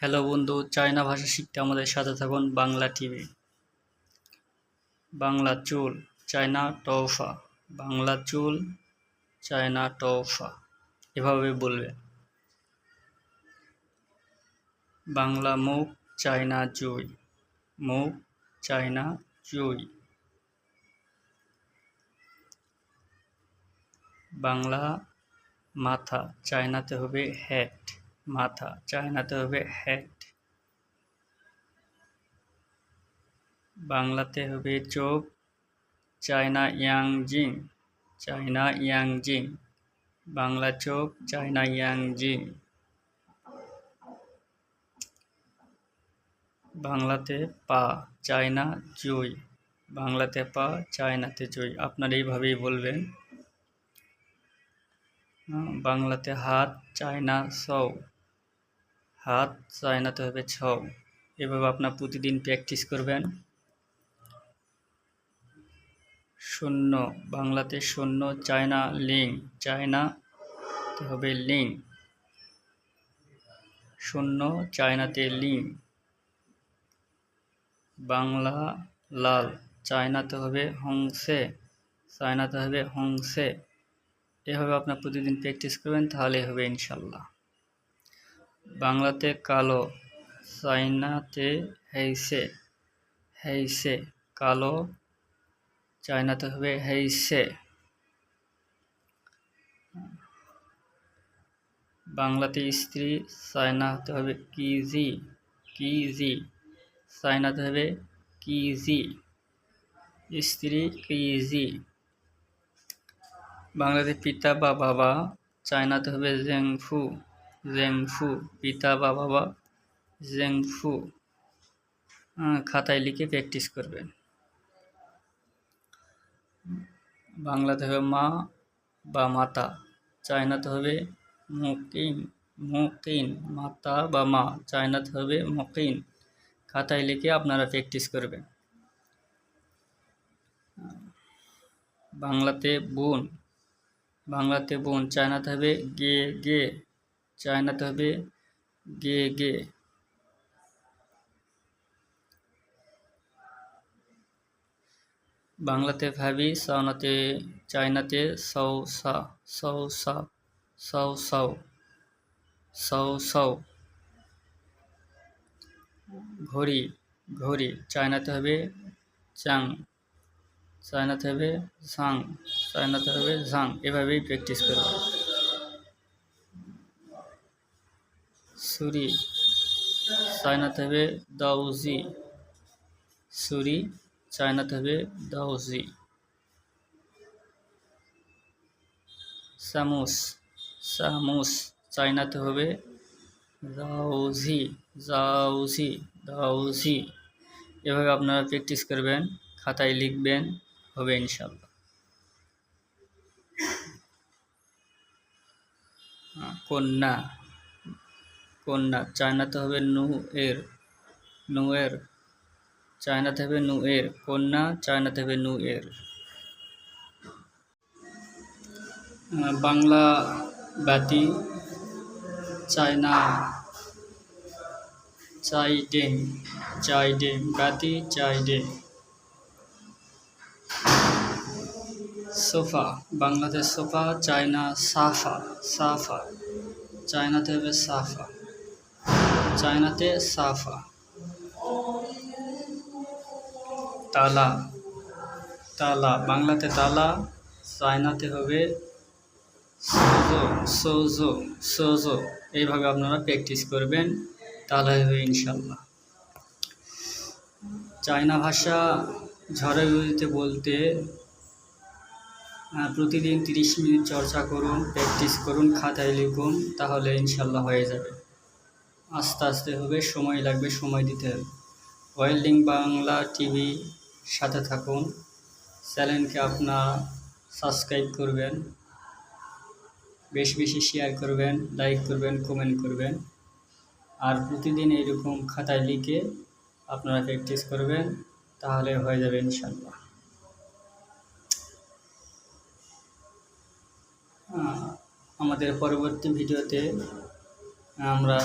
Hello বন্ধু, China ভাষা শিখতে আমাদের সাথে থাকুন বাংলা টিভি। বাংলা চুল, চায়না টৌফা। বাংলা চুল, চায়না টৌফা। এভাবে বলবে। বাংলা মুখ, চায়না জুই। মুখ, চায়না জুই। বাংলা মাথা, চায়নাতে হবে হ্যাট মাথা চায়নাতে হবে হেড বাংলাতে হবে চোখ China Yangjing China Yangjing Bangla চোখ চায়না ইয়াংজিং বাংলাতে পা চায়না জুই বাংলাতে পা চায়নাতে জুই আপনার এইভাবেই বলবেন বাংলাতে হাত চায়না সৌ হাত চায়নাতে হবে ছ এভাবে আপনার প্রতিদিন প্র্যাকটিস করবেন। শূন্য, বাংলাতে শূন্য, চায়না লিং, চায়না হবে লিং। শূন্য, চায়নাতে লিং। বাংলা লাল, চায়নাতে হবে হংসে, চায়নাতে হবে হংসে। এভাবে আপনার প্রতিদিন প্র্যাকটিস করবেন তাহলে হবে ইনশাল্লাহ। বাংলাতে কালো চাইনাতে হেইসে হেইসে, কালো চাইনাতে হবে হেইসে। বাংলাতে স্ত্রী, চায়নাতে হবে কিজি কিজি, চায়নাতে হবে কিজি, স্ত্রী, কিজি। বাংলাতে পিতা বা বাবা, চায়নাতে হবে জেংফু। জেংফু, পিতা বা বাবা জেংফু খাতায় লিখে প্র্যাকটিস করবেন। বাংলাতে হবে মা বা মাতা, চায়নাতে হবে মকিন মকিন, মাতা বা মা, চায়নাতে হবে মকিন, খাতায় লিখে আপনারা প্র্যাকটিস করবেন। বাংলাতে বোন বাংলাতে বোন, চায়নাতে হবে গে গে চায়নাতে হবে। গে গে। বাংলাতে ভাবি সাউনাতে চায়নাতে সৌ সা সৌ সা সৌ সৌ সৌ সৌ ঘড়ি ঘড়ি, চায়নাতে হবে চাং, চায়নাতে হবে ঝাং চায়নাতে হবে ঝাং এভাবেই প্র্যাকটিস করবে। ছুরি চায়নাতে হবে দাউজি সুরি, চায়নাতে হবে দাউজি চামুচ চামুচ চায়নাতে হবে দাউজি জাউজি দাউজি এভাবে আপনারা প্র্যাকটিস করবেন, খাতায় লিখবেন, হবে ইনশাল্লাহ কন্যা। কন্যা, চায়নাতে হবে নু এর নু এর চায়নাতে হবে নু এর কন্যা, চায়নাতে হবে নু এর বাংলা বাতি চায়না চাইডেং চাইডেং বাতি চাইডেং সোফা বাংলাদেশ সোফা, চায়না, সাফা সাফা, চায়নাতে হবে সাফা। চায়নাতে সাফা। তালা। তালা। বাংলাতে তালা, চায়নাতে হবে সোজো সোজো সোজো। এইভাবে আপনারা প্র্যাকটিস করবেন, তাহলে হবে ইনশাল্লাহ চায়না ভাষা ঝড়ে গতিতে বলতে প্রতিদিন তিরিশ মিনিট চর্চা করুন, প্র্যাকটিস করুন, খাতায় লিখুন, তাহলে ইনশাল্লাহ হয়ে যাবে। আস্তে আস্তে হবে, সময় লাগবে, সময় দিতে হবে। ওয়েল্ডিং বাংলা টিভি সাথে থাকুন। চ্যানেলকে আপনার সাবস্ক্রাইব করবেন, বেশি বেশি শেয়ার করবেন, লাইক করবেন, কমেন্ট করবেন। আর প্রতিদিন এইরকম খাতায় লিখে আপনারা প্র্যাকটিস করবেন, তাহলে হয়ে যাবে ইনশাল্লাহ আমাদের পরবর্তী ভিডিওতে আমরা